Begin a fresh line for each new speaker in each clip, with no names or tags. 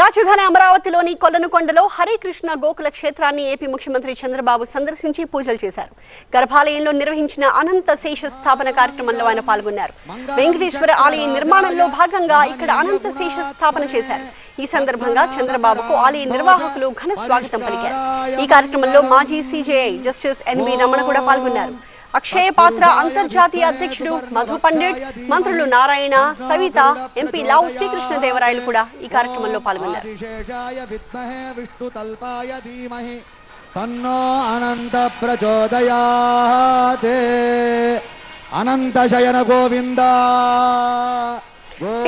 రాజధాని అమరావతిలోని కొల్లనుకొండలో హరికృష్ణ గోకుల క్షేత్రాన్ని ఏపీ ముఖ్యమంత్రి చంద్రబాబు సందర్శించి పూజలు చేశారు. గర్భాలయంలో నిర్వహించిన అనంత శేష స్థాపన కార్యక్రమంలో ఆయన పాల్గొన్నారు. వెంకటేశ్వర ఆలయ నిర్మాణంలో భాగంగా ఇక్కడ అనంత శేష స్థాపన చేశారు. ఈ సందర్భంగా చంద్రబాబుకు ఆలయ నిర్వాహకులు ఘన స్వాగతం పలికారు. ఈ కార్యక్రమంలో మాజీ సీజేఐ జస్టిస్ ఎన్వి రమణ కూడా పాల్గొన్నారు. అక్షయ పాత్ర అంతర్జాతీయ అధ్యక్షుడు మధు పండిట్ మంత్రులు నారాయణ సవిత ఎంపీ లావు శ్రీకృష్ణదేవరాయలు కూడా ఈ కార్యక్రమంలో పాల్గొన్నారు.
తన్నో అనంత ప్రచోదయాత్. అనంత శయన గోవింద.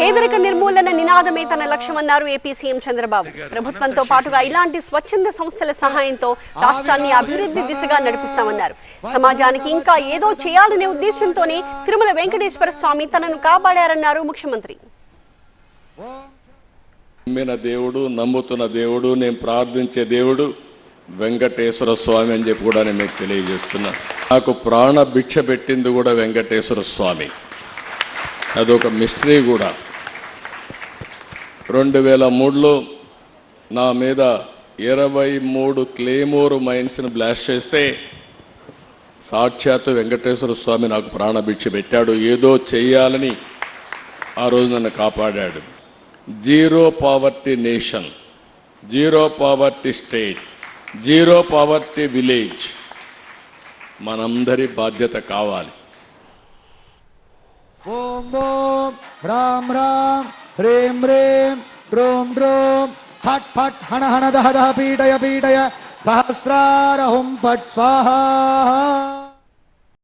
పేదరిక నిర్మూలన నినాదమే తన లక్ష్యమన్నారు ఏపీ సీఎం చంద్రబాబు. ప్రభుత్వంతో పాటుగా ఇలాంటి స్వచ్ఛంద సంస్థల సహాయంతో రాష్ట్రాన్ని అభివృద్ధి దిశగా నడిపిస్తామన్నారు. సమాజానికి ఇంకా ఏదో చేయాలనే ఉద్దేశంతోనే తిరుమల వెంకటేశ్వర స్వామి తనను కాపాడారన్నారు ముఖ్యమంత్రి.
నమ్మిన దేవుడు నమ్ముతున్న దేవుడు నేను ప్రార్థించే దేవుడు వెంకటేశ్వర స్వామి అని చెప్పి కూడా నేను మీకు తెలియజేస్తున్నా. నాకు ప్రాణ భిక్ష పెట్టింది కూడా వెంకటేశ్వర స్వామి. అదొక మిస్టరీ కూడా. రెండు వేల మూడులో నా మీద ఇరవై మూడు క్లేమోర్ మైన్స్ని బ్లాస్ట్ చేస్తే సాక్షాత్తు వెంకటేశ్వర స్వామి నాకు ప్రాణభిక్ష పెట్టాడు. ఏదో చేయాలని ఆ రోజు నన్ను కాపాడాడు. Zero poverty nation zero poverty state zero poverty village. మనందరి బాధ్యత కావాలి.
ఓం ఓం రామ్ రామ్. ह्रीं ह्रीं ड्रों ड्रों फट् फट् हण हण दह दह पीडय पीडय सहस्रारहुं फट् स्वाहा